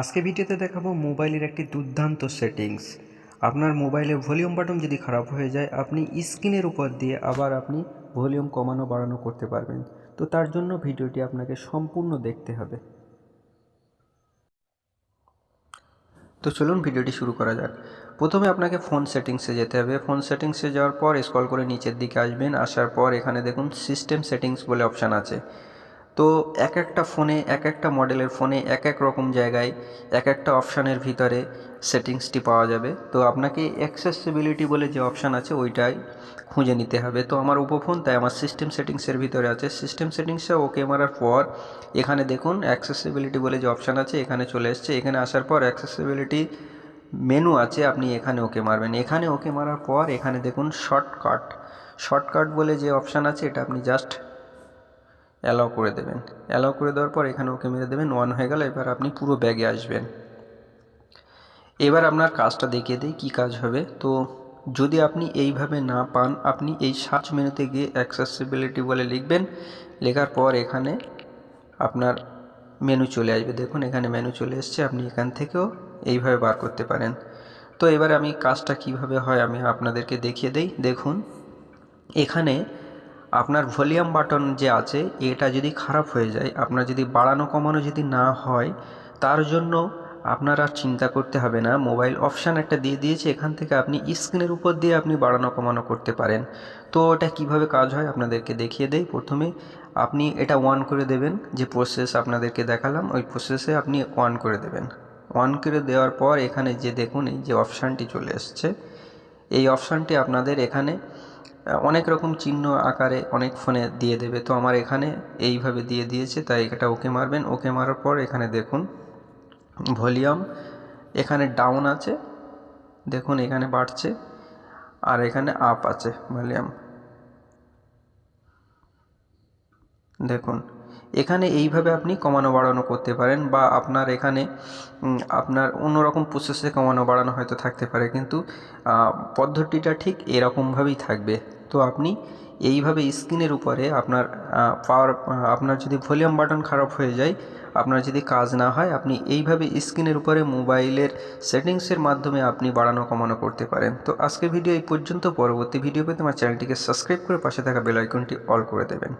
আজকে ভিডিওতে দেখাবো মোবাইলের একটি দুর্দান্ত সেটিংস। আপনার মোবাইলের ভলিউম বাটন যদি খারাপ হয়ে যায়, আপনি স্ক্রিনের উপর দিয়ে আবার আপনি ভলিউম কমানো বাড়ানো করতে পারবেন। তো তার জন্য ভিডিওটি আপনাকে সম্পূর্ণ দেখতে হবে। তো চলুন ভিডিওটি শুরু করা যাক। প্রথমে আপনাকে ফোন সেটিংসে যেতে হবে। ফোন সেটিংসে যাওয়ার পর স্ক্রল করে নিচের দিকে আসবেন। আসার পর এখানে দেখুন সিস্টেম সেটিংস বলে অপশান আছে। তো এক একটা ফোনে এক একটা মডেলের ফোনে এক এক রকম জায়গায় এক একটা অপশানের ভিতরে সেটিংসটি পাওয়া যাবে। তো আপনাকে অ্যাক্সেসিবিলিটি বলে যে অপশান আছে, ওইটাই খুঁজে নিতে হবে। তো আমার উপফোন, তাই আমার সিস্টেম সেটিংসের ভিতরে আছে। সিস্টেম সেটিংসে ওকে মারার পর এখানে দেখুন অ্যাক্সেসিবিলিটি বলে যে অপশান আছে, এখানে চলে এসছে। এখানে আসার পর অ্যাক্সেসিবিলিটি মেনু আছে, আপনি এখানে ওকে মারবেন। এখানে ওকে মারার পর এখানে দেখুন শর্টকাট শর্টকাট বলে যে অপশান আছে, এটা আপনি জাস্ট অ্যালাউ করে দেবেন। অ্যালাউ করে দেওয়ার পর এখানে ওকে মেরে দেবেন ওয়ান হয়ে গেল, এবার আপনি পুরো ব্যাগে আসবেন। এবার আপনার কাজটা দেখিয়ে দিই, কী কাজ হবে। তো যদি আপনি এইভাবে না পান, আপনি এই সার্চ মেনুতে গিয়ে অ্যাক্সেসিবিলিটি বলে লিখবেন, লেখার পর এখানে আপনার মেনু চলে আসবে। দেখুন, এখানে মেনু চলে এসছে, আপনি এখান থেকেও এইভাবে বার করতে পারেন। তো এবার আমি কাজটা কীভাবে হয়, আমি আপনাদেরকে দেখিয়ে দেই। দেখুন, এখানে আপনার ভলিউম বাটন যে আছে, এটা যদি খারাপ হয়ে যায়, আপনার যদি বাড়ানো কমানো যদি না হয়, তার জন্য আপনার আর চিন্তা করতে হবে না। মোবাইল অপশান একটা দিয়ে দিয়েছে, এখান থেকে আপনি স্ক্রিনের উপর দিয়ে আপনি বাড়ানো কমানো করতে পারেন। তো এটা কীভাবে কাজ হয় আপনাদেরকে দেখিয়ে দেই। প্রথমে আপনি এটা অন করে দেবেন, যে প্রসেস আপনাদেরকে দেখালাম, ওই প্রসেসে আপনি অন করে দেবেন। অন করে দেওয়ার পর এখানে যে দেখুন, এই যে অপশানটি চলে এসছে। এই অপশানটি আপনাদের এখানে অনেক রকম চিহ্ন আকারে অনেক ফোনে দিয়ে দেবে। তো আমার এখানে এইভাবে দিয়ে দিয়েছে, তাই এটা ওকে মারবেন। ওকে মারার পর এখানে দেখুন, ভলিউম এখানে ডাউন আছে, দেখুন এখানে বাড়ছে, আর এখানে আপ আছে ভলিউম। দেখুন এখানে এইভাবে আপনি কমানো বাড়ানো করতে পারেন বা আপনার এখানে আপনার অন্যরকম প্রসেসে কমানো বাড়ানো হয়তো থাকতে পারে। কিন্তু পদ্ধতিটা ঠিক এরকমভাবেই থাকবে। তো আপনি এইভাবে স্ক্রিনের উপরে আপনার পাওয়ার আপনার যদি ভলিউম বাটন খারাপ হয়ে যায়, আপনার যদি কাজ না হয়, আপনি এইভাবে স্ক্রিনের উপরে মোবাইলের সেটিংসের মাধ্যমে আপনি বাড়ানো কমানো করতে পারেন। তো আজকের ভিডিও এই পর্যন্ত। পরবর্তী ভিডিও পেতে আমার চ্যানেলটিকে সাবস্ক্রাইব করে পাশে থাকা বেল আইকনটি অল করে দেবেন।